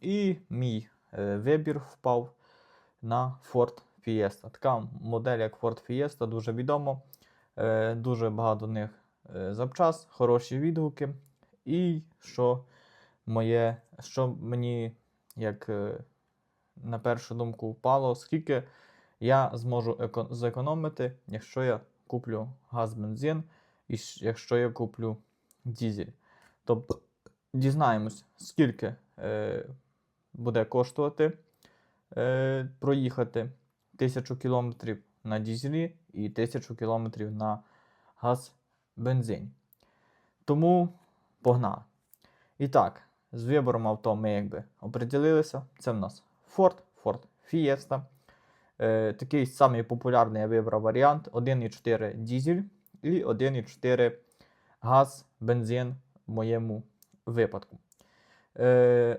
І мій е, вибір впав на Ford Fiesta. Така модель, як Ford Fiesta, дуже відома. Е, дуже багато в них е, запчас, хороші відгуки. І що моє, що мені як на першу думку впало, скільки я зможу еко- зекономити, якщо я куплю газ-бензин, і якщо я куплю дізель. Тобто дізнаємось, скільки буде коштувати е, проїхати 1000 кілометрів на дізелі і 1000 кілометрів на газ-бензині. Тому погнали. І так, з вибором авто ми якби оприділилися. Це в нас Ford, Ford Fiesta. Е, такий самий популярний я вибрав варіант 1,4 дізель і 1,4 газ, бензин в моєму випадку. Е,